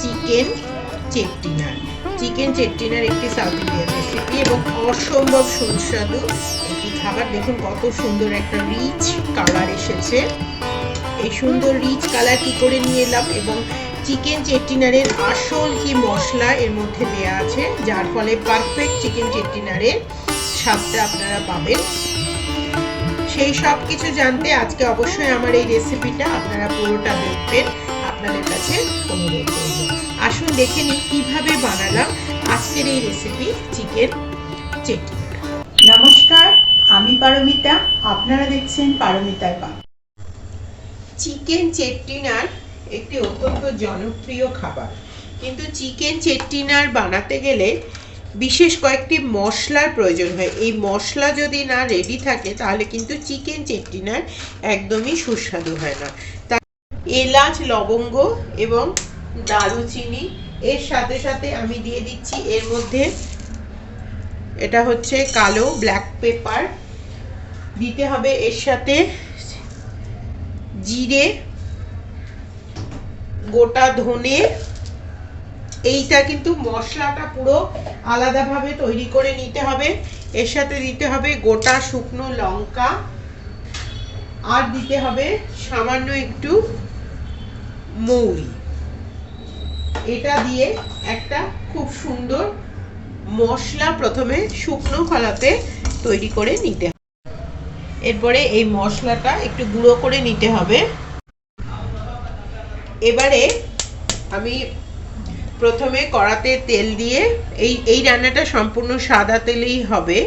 Chicken চেট্টিনার। Chicken চেট্টিনার একটি south Indian recipe এবং অসম্ভব সুস্বাদু একটি খাবার। দেখুন কত সুন্দর একটা রিচ কালার এসেছে। এই সুন্দর রিচ কালার কি করে নিয়ে এলাম এবং চিকেন চেট্টিনারের আসল কি মশলা এর মধ্যে দেওয়া আছে, যার ফলে পারফেক্ট চিকেন চেট্টিনারের স্বাদটা আপনারা পাবেন। সেই সব কিছু জানতে আজকে অবশ্যই আমার এই রেসিপিটা আপনারা পুরোটা দেখবেন। আপনাদের কাছে অনুরোধ করব। আসুন দেখে নিই কীভাবে বানালাম আজকের এই রেসিপি চিকেন চেট্টিনার নমস্কার আমি পারমিতা। আপনারা দেখছেন পারমিতার পা। চিকেন চেট্টিনার একটি অত্যন্ত জনপ্রিয় খাবার। কিন্তু চিকেন চেট্টিনার বানাতে গেলে বিশেষ কয়েকটি মশলার প্রয়োজন হয়। এই মশলা যদি না রেডি থাকে তাহলে কিন্তু চিকেন চেট্টিনার একদমই সুস্বাদু হয় না। এলাচ, লবঙ্গ এবং দারুচিনি। এর সাথে সাথে আমি দিয়ে দিচ্ছি, এর মধ্যে এটা হচ্ছে কালো ব্ল্যাক পেপার দিতে হবে এর সাথে জিরে, গোটা ধনে। এইটা কিন্তু মশলাটা পুরো আলাদাভাবে তৈরি করে নিতে হবে। এর সাথে দিতে হবে গোটা শুকনো লঙ্কা। আর দিতে হবে সামান্য একটু মৌরি। এটা দিয়ে একটা খুব সুন্দর মশলা প্রথমে শুকনো খোলাতে তৈরি করে নিতে হবে। এরপরে এই মশলাটা একটু গুঁড়ো করে নিতে হবে। এবারে আমি প্রথমে কড়াতে তেল দিয়ে এই এই রান্নাটা সম্পূর্ণ সাদা তেলেই হবে।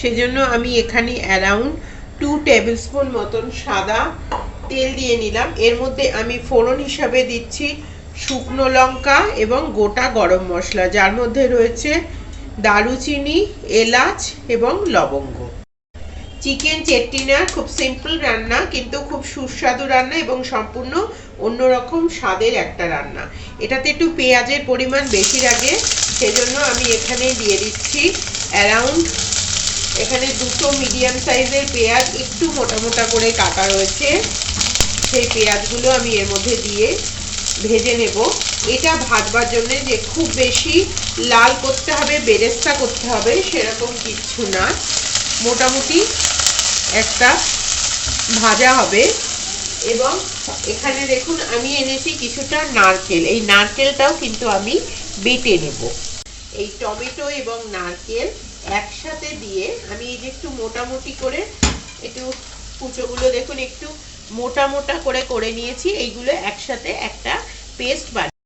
সেজন্য আমি এখানে অ্যারাউন্ড টু টেবিল স্পুন মতন সাদা তেল দিয়ে নিলাম। এর মধ্যে আমি ফোড়ন হিসাবে দিচ্ছি শুকনো লঙ্কা এবং গোটা গরম মশলা, যার মধ্যে রয়েছে দারুচিনি, এলাচ এবং লবঙ্গ। চিকেন চেট্টিনা খুব সিম্পল রান্না, কিন্তু খুব সুস্বাদু রান্না এবং সম্পূর্ণ অন্যরকম স্বাদের একটা রান্না। এটাতে একটু পেঁয়াজের পরিমাণ বেশি লাগে, সেজন্য আমি এখানে দিয়ে দিচ্ছি অ্যারাউন্ড এখানে দুটো মিডিয়াম সাইজের পেঁয়াজ একটু মোটা মোটা করে কাটা রয়েছে। সেই পেঁয়াজগুলো আমি এর মধ্যে দিয়ে ভেজে নেব। এটা ভাজবার জন্য যে খুব বেশি লাল করতে হবে, বেরেস্তা করতে হবে, সেরকম কিচ্ছু না। মোটামুটি একটা ভাজা হবে। এবং এখানে দেখুন, আমি এনেছি কিছুটা নারকেল। এই নারকেলটাও কিন্তু আমি বেটে নেব। এই টমেটো এবং নারকেল একসাথে দিয়ে আমি এই যে একটু মোটামুটি করে একটু কুচোগুলো দেখুন, একটু মোটা মোটা করে করে নিয়েছি। এইগুলো একসাথে একটা পেস্ট বানিয়ে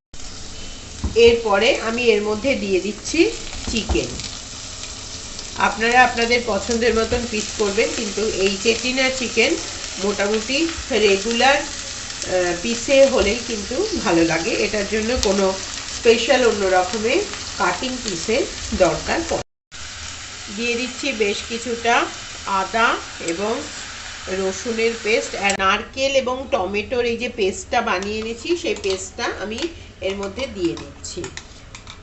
এরপরে আমি এর মধ্যে দিয়ে দিচ্ছি চিকেন। আপনারা আপনাদের পছন্দের মতন পিস করবেন, কিন্তু এই চেটিনা চিকেন মোটামুটি রেগুলার পিসে হলেই কিন্তু ভালো লাগে। এটার জন্য কোনো স্পেশাল অন্য রকমের কাটিং পিসের দরকার পড়ে দিয়ে দিচ্ছি বেশ কিছুটা আদা এবং রসুনের পেস্ট আর নারকেল এবং টমেটোর এই যে পেস্টটা বানিয়ে এনেছি, সেই পেস্টটা আমি এর মধ্যে দিয়ে দিচ্ছি।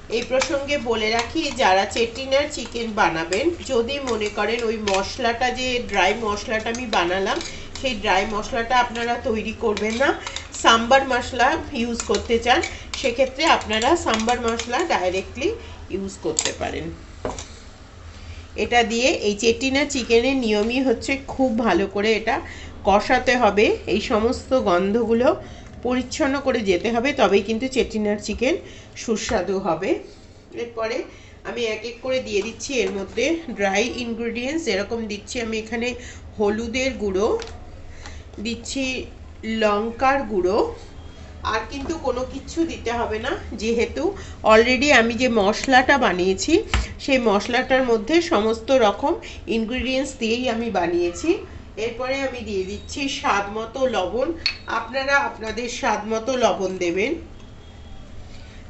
এই প্রসঙ্গে বলে রাখি, যারা চেটিনার চিকেন বানাবেন, যদি মনে করেন ওই মশলাটা যে ড্রাই মশলাটা আমি বানালাম, সেই ড্রাই মশলাটা আপনারা তৈরি করবেন না, সাম্বার মশলা ইউজ করতে চান, সেক্ষেত্রে আপনারা সাম্বার মশলা ডাইরেক্টলি ইউজ করতে পারেন। এটা দিয়ে এই চেটিনা চিকেনের নিয়মই হচ্ছে খুব ভালো করে এটা কষাতে হবে। এই সমস্ত গন্ধগুলো পরিচ্ছন্ন করে যেতে হবে, তবেই কিন্তু চেটিনার চিকেন সুস্বাদু হবে। এরপরে আমি এক এক করে দিয়ে দিচ্ছি, এর মধ্যে ড্রাই ইনগ্রিডিয়েন্টস, এরকম দিচ্ছি আমি এখানে হলুদের গুঁড়ো, দিচ্ছি লঙ্কার গুঁড়ো আর কিন্তু কোনো কিছু দিতে হবে না, যেহেতু অলরেডি আমি যে মশলাটা বানিয়েছি, সেই মশলাটার মধ্যে সমস্ত রকম ইনগ্রিডিয়েন্টস দিয়েই আমি বানিয়েছি। এরপরে আমি দিয়ে দিচ্ছি স্বাদ মতো লবণ। আপনারা আপনাদের স্বাদ মতো লবণ দেবেন।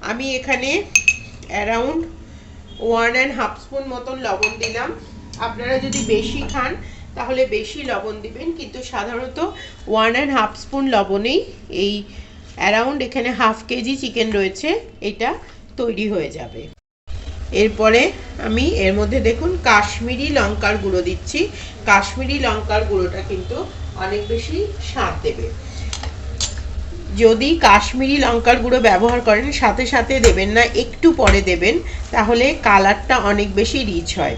আমি এখানে around one and half spoon মতন লবণ দিলাম। আপনারা যদি বেশি খান, তাহলে বেশি লবণ দিবেন, কিন্তু সাধারণত ওয়ান অ্যান্ড হাফ স্পুন লবণেই এই অ্যারাউন্ড এখানে হাফ কেজি চিকেন রয়েছে, এটা তৈরি হয়ে যাবে। এরপরে আমি এর মধ্যে দেখুন কাশ্মীরি লঙ্কার গুঁড়ো দিচ্ছি। কাশ্মীরি লঙ্কার গুঁড়োটা কিন্তু অনেক বেশি স্বাদ দেবে। যদি কাশ্মীরি লঙ্কার গুঁড়ো ব্যবহার করেন, সাথে সাথে দেবেন না, একটু পরে দেবেন, তাহলে কালারটা অনেক বেশি রিচ হয়।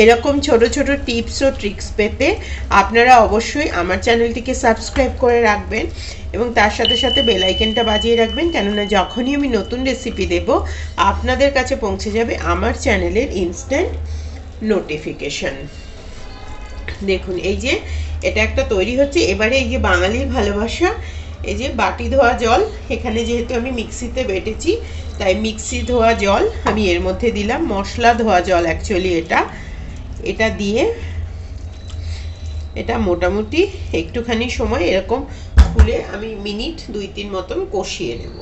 এরকম ছোট ছোট টিপস ও ট্রিক্স পেতে আপনারা অবশ্যই আমার চ্যানেলটিকে সাবস্ক্রাইব করে রাখবেন এবং তার সাথে সাথে বেলাইকেনটা বাজিয়ে রাখবেন, কেননা যখনই আমি নতুন রেসিপি দেব, আপনাদের কাছে পৌঁছে যাবে আমার চ্যানেলের ইনস্ট্যান্ট নোটিফিকেশন দেখুন, এই যে এটা একটা তৈরি হচ্ছে, এবারে এই যে বাঙালির ভালোবাসা এই যে বাটি ধোয়া জল, এখানে যেহেতু আমি মিক্সিতে বেটেছি, তাই মিক্সি ধোয়া জল আমি এর মধ্যে দিলাম। মশলা ধোয়া জল অ্যাকচুয়ালি এটা। এটা দিয়ে এটা মোটামুটি একটুখানি সময় এরকম খুলে আমি মিনিট দুই তিন মতন কষিয়ে নেব।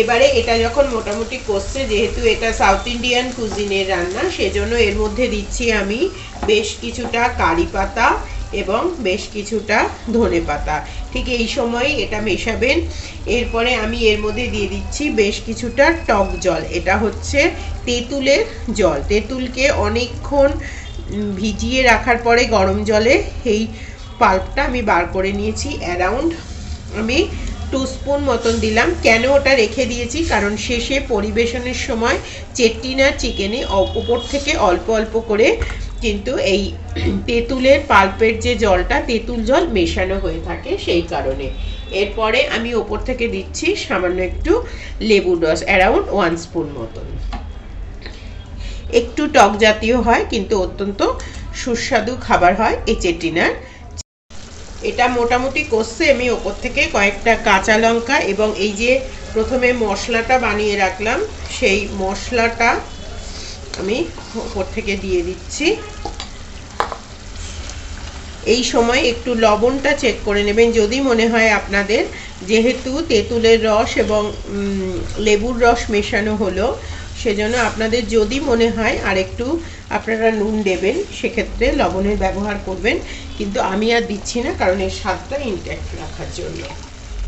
এবারে এটা যখন মোটামুটি কষছে, যেহেতু এটা সাউথ ইন্ডিয়ান কুজিনের রান্না, সেজন্য এর মধ্যে দিচ্ছি আমি বেশ কিছুটা কারি পাতা এবং বেশ কিছুটা ধনে পাতা ঠিক এই সময় এটা মেশাবেন। এরপরে আমি এর মধ্যে দিয়ে দিচ্ছি বেশ কিছুটা টক জল। এটা হচ্ছে তেঁতুলের জল। তেঁতুলকে অনেকক্ষণ ভিজিয়ে রাখার পরে গরম জলে এই পাল্পটা আমি বার করে নিয়েছি। অ্যারাউন্ড আমি টু স্পুন মতন দিলাম। কেন ওটা রেখে দিয়েছি? কারণ শেষে পরিবেশনের সময় চেট্টিনার চিকেনে উপর থেকে অল্প অল্প করে কিন্তু এই তেঁতুলের পাল্পের যে জলটা, তেঁতুল জল মেশানো হয়ে থাকে সেই কারণে। এরপরে আমি ওপর থেকে দিচ্ছি সামান্য একটু লেবুর রস অ্যারাউন্ড ওয়ান স্পুন মতন। একটু টক জাতীয় হয়, কিন্তু অত্যন্ত সুস্বাদু খাবার হয় এই চেটিনার। এটা মোটামুটি কষছে আমি ওপর থেকে কয়েকটা কাঁচা লঙ্কা এবং এই যে প্রথমে মশলাটা বানিয়ে রাখলাম, সেই মশলাটা আমি ওপর থেকে দিয়ে দিচ্ছি। এই সময় একটু লবণটা চেক করে নেবেন। যদি মনে হয় আপনাদের যেহেতু তেঁতুলের রস এবং লেবুর রস মেশানো হলো, সেজন্য আপনাদের যদি মনে হয় আর একটু আপনারা নুন দেবেন, সেক্ষেত্রে লবণের ব্যবহার করবেন। কিন্তু আমি আর দিচ্ছি না, কারণ এর স্বাদটা ইনট্যাক্ট রাখার জন্য।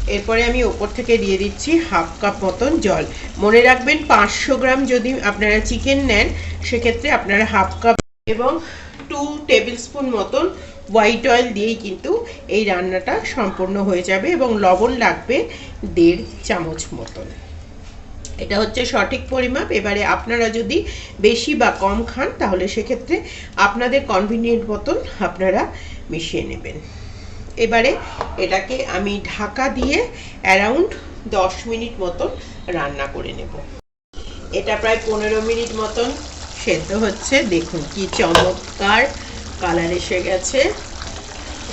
এরপরে আমি ওপর থেকে দিয়ে দিচ্ছি হাফ কাপ মতন জল। মনে রাখবেন পাঁচশো গ্রাম যদি আপনারা চিকেন নেন, সেক্ষেত্রে আপনারা হাফ কাপ এবং টু টেবিল স্পুন মতন হোয়াইট অয়েল দিয়েই কিন্তু এই রান্নাটা সম্পূর্ণ হয়ে যাবে এবং লবণ লাগবে দেড় চামচ মতন। এটা হচ্ছে সঠিক পরিমাপ। এবারে আপনারা যদি বেশি বা কম খান, তাহলে সেক্ষেত্রে আপনাদের কনভিনিয়েন্ট মতন আপনারা মিশিয়ে নেবেন। এবারে এটাকে আমি ঢাকা দিয়ে অ্যারাউন্ড দশ মিনিট মতন রান্না করে নেব। এটা প্রায় পনেরো মিনিট মতন সেদ্ধ হচ্ছে। দেখুন কি চমৎকার কালার এসে গেছে।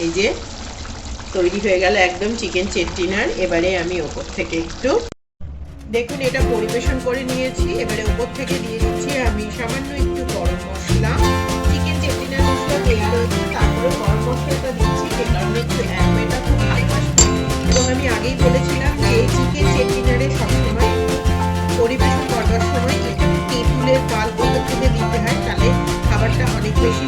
এই যে তৈরি হয়ে গেল একদম চিকেন চেট্টিনার এবারে আমি ওপর থেকে একটু দেখুন এটা পরিবেশন করে নিয়েছি। এবারে ওপর থেকে দিয়ে দিচ্ছি আমি সামান্য একটু গরম মশলা। চিকেন চেটিনার মশলা তৈরি তারপরে গরম দিচ্ছি আমি আগেই বলেছিলাম যে চিকেন চেটিনারে সবসময় পরিবেশন করবার সময় একটু তেঁতুলের পাল বোতল থেকে দিতে হয়, তাহলে খাবারটা অনেক বেশি